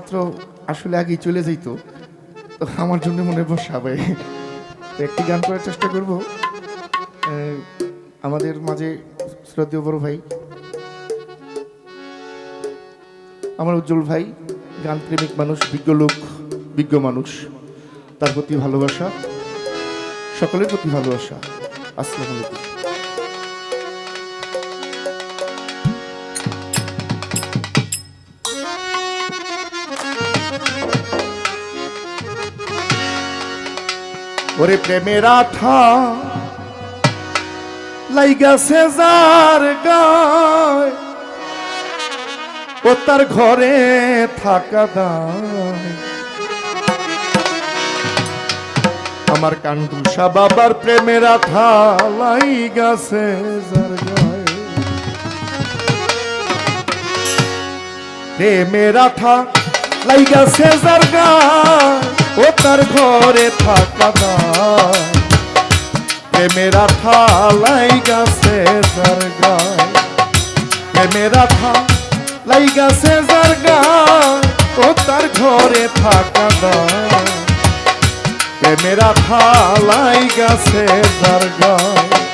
মাত্র আসলে আগেই চলে যাইতো, তো আমার জন্য মনে বসাবে একটি গান করার চেষ্টা করব। আমাদের মাঝে শ্রদ্ধেয় বড় ভাই, আমার উজ্জ্বল ভাই গান প্রেমিক মানুষ, বিজ্ঞ লোক, বিজ্ঞ মানুষ, তার প্রতি ভালোবাসা, সকলের প্রতি ভালোবাসা। আসসালামু আলাইকুম। ওরে প্রেমের আঠা লাইগা সেজার গায়, ও তার ঘরে থাকা দায়। আমার কান্ডুসা বাবার প্রেমের আঠা লাইগা সেজার গায়। প্রেমের আঠা লাইগা সেজার গায়, ও তার ঘরে থাকা দায়। প্রেমের আঠা গাছে সেজার গায়? প্রেমের আঠা গাছে সেজার গায়? ও তার ঘরে থাকা দায় প্রেমের আঠা গাছে সেজার গায়?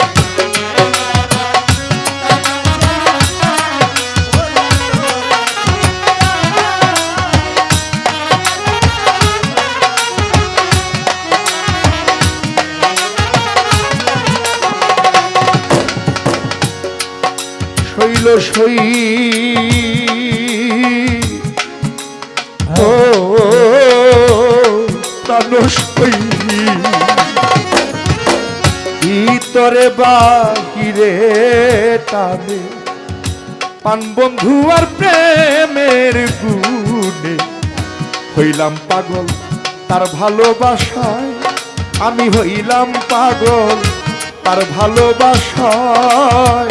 সই। ও প্রাণ সই ইতরে বাহিরে টানে পান বন্ধু আর প্রেমের গুণে। হইলাম পাগল তার ভালোবাসায়, আমি হইলাম পাগল তার ভালোবাসায়।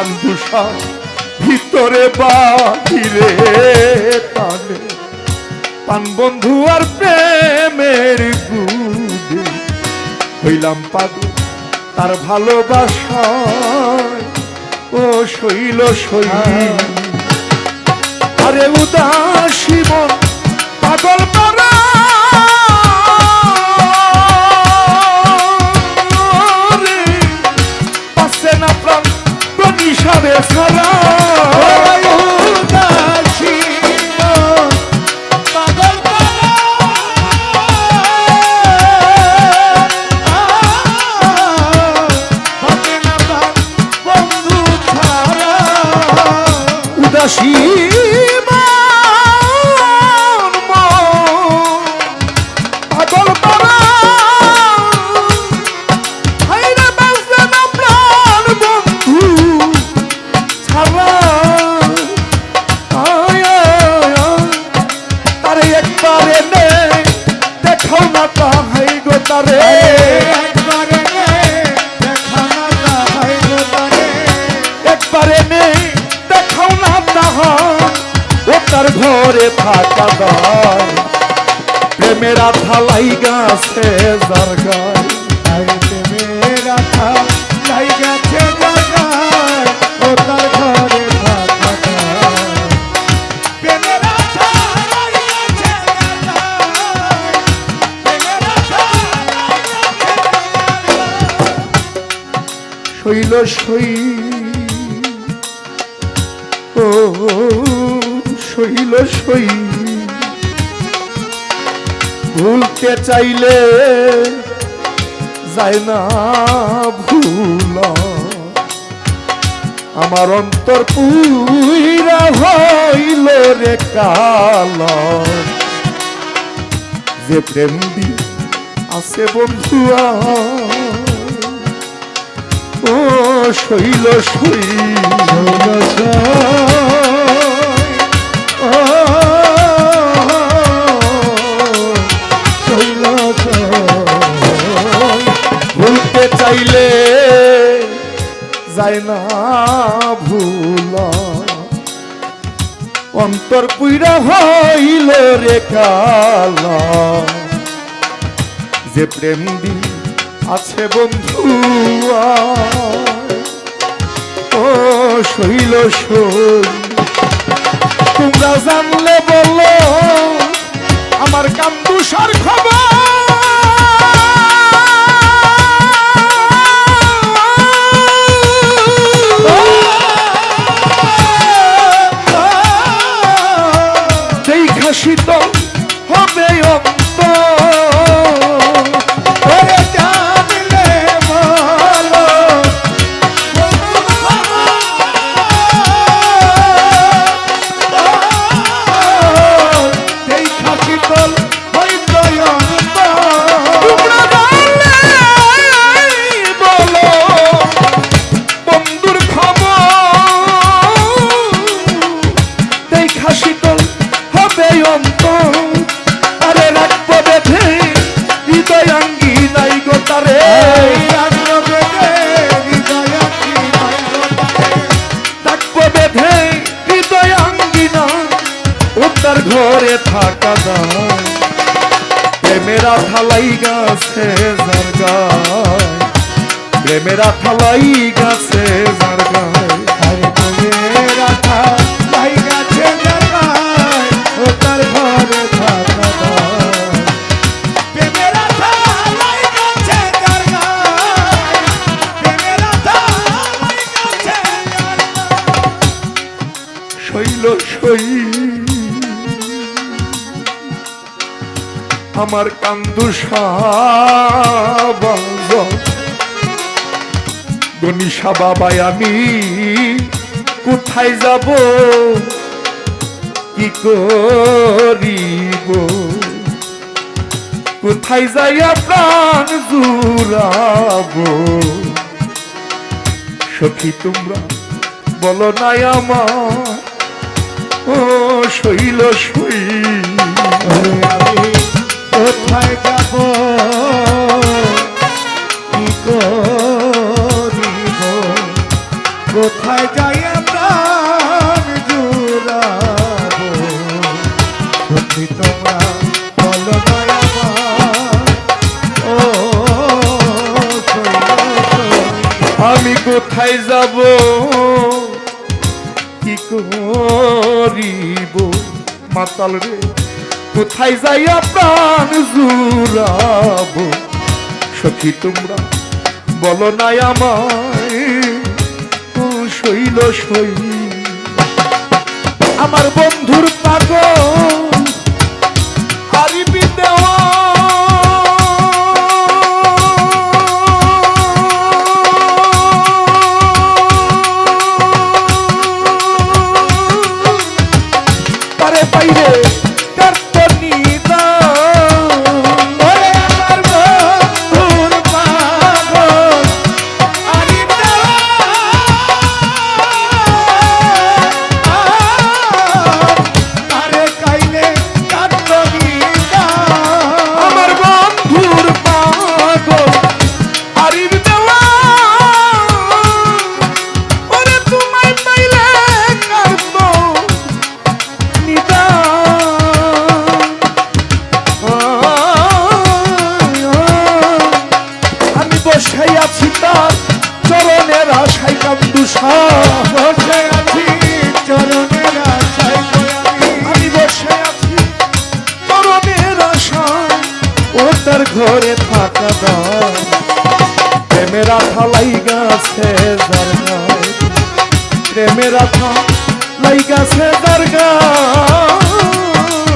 কান্দুষা ভিতরে বাহিরে টানে পান বন্ধু আর প্রেমের গুদে হইলাম পাগল তার ভালোবাসায়। ও শৈল সই আরে উদাসী মন, পাগল পারা প্রতিসারে ছাড়া দেখাও না তাহাই গো তারে একবারে নে, দেখা না তাহাই গো তারে। একবারে নে দেখাও না তাহা ও তার ঘরে থাকা দায় প্রেমের আঠা লাইগাছে যার গায় সই। ও শৈল সই। ভুলতে চাইলে যায় না ভুল। আমার অন্তর পুইরা হইল রে কাল। যে প্রেম দি আছে বন্ধুয়া ও শৈল শৈল চাইলে যায় না ভুল। অন্তর পুইরা হইল রে কালা। যে প্রেম দি আছে বন্ধু ও শৈল। তোমরা জানলে বলো আমার কান্দুসার খবর। ঘরে থাকা দায় প্রেমেরা থালাই গাছে যার গায়। প্রেমেরা থালাই গাছে দায়। প্রেমের আমার কান্দু গনিশা বাবাই আমি কোথায় যাব? কি করিব? কোথায় যাইয়া প্রাণ জুড়াবো? সখী তোমরা বলো নাই আমার। ও শৈল শৈল। কোথায় যাব? কি করিব? কোথায় যাই প্রাণ জুড়াবো। সত্যি তোমরা বলো যাব? কি করিব? মাতাল রে। কোথায় যাইয়া প্রাণ জুড়াব? সখী তোমরা বলো নাই আমায় শৈল শৈল। আমার বন্ধুর পাগল প্রেমের আঠা লাই গাছে যার গায় প্রেমের আথা